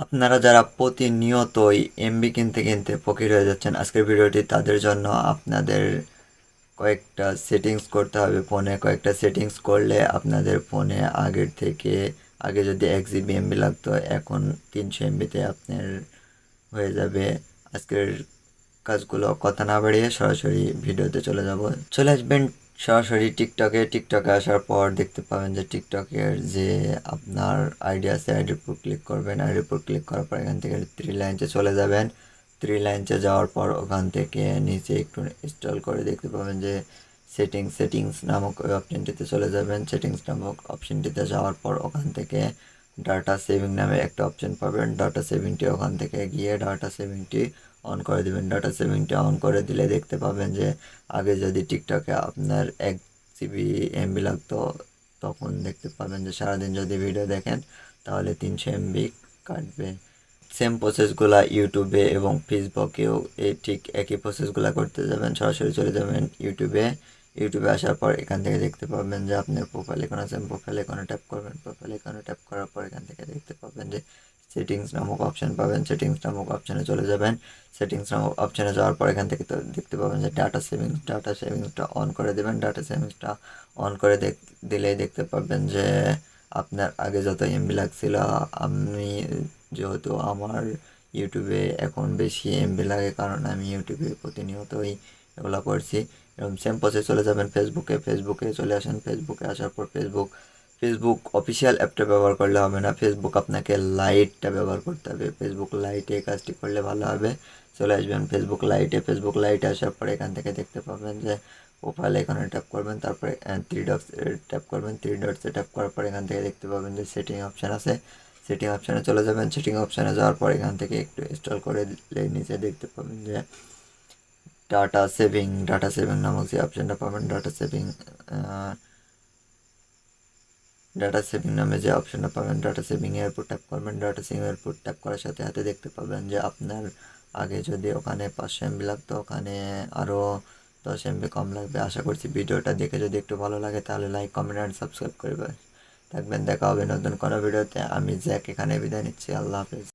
আপনারা যারা প্রতিনিয়তই এমবি কিনতে কিনতে ফকির হয়ে যাচ্ছেন, আজকের ভিডিওটি তাদের জন্য আপনাদের কয়েকটা সেটিংস করতে হবে। ফোনে কয়েকটা সেটিংস করলে আপনাদের ফোনে আগের থেকে, আগে যদি এক জিবি এমবি লাগতো, এখন তিনশো এমবিতে আপনার হয়ে যাবে। আজকের কাজগুলো কথা না বাড়িয়ে সরাসরি ভিডিওতে চলে যাব। চলে আসবেন সরাসরি টিকটকে টিকটকে আসার পর দেখতে পাবেন যে টিকটকের যে আপনার আইডি আছে আইডির উপর ক্লিক করবেন। আইডির উপর ক্লিক করার পর এখান থেকে থ্রি লাইনসে চলে যাবেন। থ্রি লাইনসে যাওয়ার পর ওখান থেকে নিচে একটু ইনস্টল করে দেখতে পাবেন যে সেটিংস সেটিংস নামক ওই অপশনটিতে চলে যাবেন। সেটিংস নামক অপশনটিতে যাওয়ার পর ওখান থেকে ডাটা সেভিং নামে একটা অপশন পাবেন। ডাটা সেভিংটি ওখান থেকে গিয়ে ডাটা সেভিংটি অন করে দিবেন ডাটা সেভিংটা অন করে দিলে দেখতে পাবেন যে আগে যদি টিকটকে আপনার এক জিবি এমবি লাগতো, তখন দেখতে পাবেন যে সারাদিন যদি ভিডিও দেখেন, তাহলে তিনশো এমবি কাটবে। সেম প্রসেসগুলা ইউটিউবে এবং ফেসবুকেও এই ঠিক একই প্রসেসগুলো করতে যাবেন, সরাসরি চলে যাবেন ইউটিউবে ইউটিউবে আসার পর এখান থেকে দেখতে পাবেন যে আপনার প্রোফাইল এখানে আছেন প্রোফাইল এখানে ট্যাপ করবেন প্রোফাইল এখানে ট্যাপ করার পর এখান থেকে দেখতে পাবেন যে সেটিংস নামক অপশান পাবেন। সেটিংস নামক অপশানে চলে যাবেন। সেটিংস নামক অপশনে যাওয়ার পর এখান থেকে দেখতে পাবেন যে ডাটা সেভিংস ডাটা সেভিংসটা অন করে দেবেন। ডাটা সেভিংসটা অন করে দিলেই দেখতে পাবেন যে আপনার আগে যত এমবি লাগছিল, আমি যেহেতু আমার ইউটিউবে এখন বেশি এমবি লাগে, কারণ আমি ইউটিউবে প্রতিনিয়তই এগুলো করছি। এরকম সেম প্রসেস চলে যাবেন ফেসবুকে ফেসবুকে চলে আসেন। ফেসবুকে আসার পর ফেসবুক ফেসবুক অফিসিয়াল অ্যাপটা ব্যবহার করলে হবে না। ফেসবুক আপনাকে লাইটটা ব্যবহার করতে হবে। ফেসবুক লাইটে কাজটি করলে ভালো হবে। চলে আসবেন ফেসবুক লাইটে ফেসবুক লাইটে আসার পরে এখান থেকে দেখতে পাবেন যে প্রোফাইল এখানে ট্যাপ করবেন। তারপরে থ্রি ডটস ট্যাপ করবেন। থ্রি ডটসে ট্যাপ করার পর এখান থেকে দেখতে পাবেন যে সেটিং অপশান আছে। সেটিং অপশানে চলে যাবেন। সেটিং অপশানে যাওয়ার পর এখান থেকে একটু ইনস্টল করে দিলে নিচে দেখতে পাবেন যে ডাটা সেভিং ডাটা সেভিং নামক যে অপশানটা পাবেন ডাটা সেভিং ডাটা সেভিং নামে যে অপশনটা পাবেন ডাটা সেভিং এর উপর ট্যাপ করবেন ডাটা সেভিং এর উপর ট্যাপ করার সাথে সাথে দেখতে পাবেন যে আপনার আগে যদি ওখানে পাঁচশো এমবি লাগতো, ওখানে আরও দশ এমবি কম লাগবে। আশা করছি ভিডিওটা দেখে যদি একটু ভালো লাগে, তাহলে লাইক কমেন্ট অ্যান্ড সাবস্ক্রাইব করবে থাকবেন, দেখা হবে নতুন কোনো ভিডিওতে। আমি জ্যাক এখানে বিদায় নিচ্ছি। আল্লাহ হাফিজ।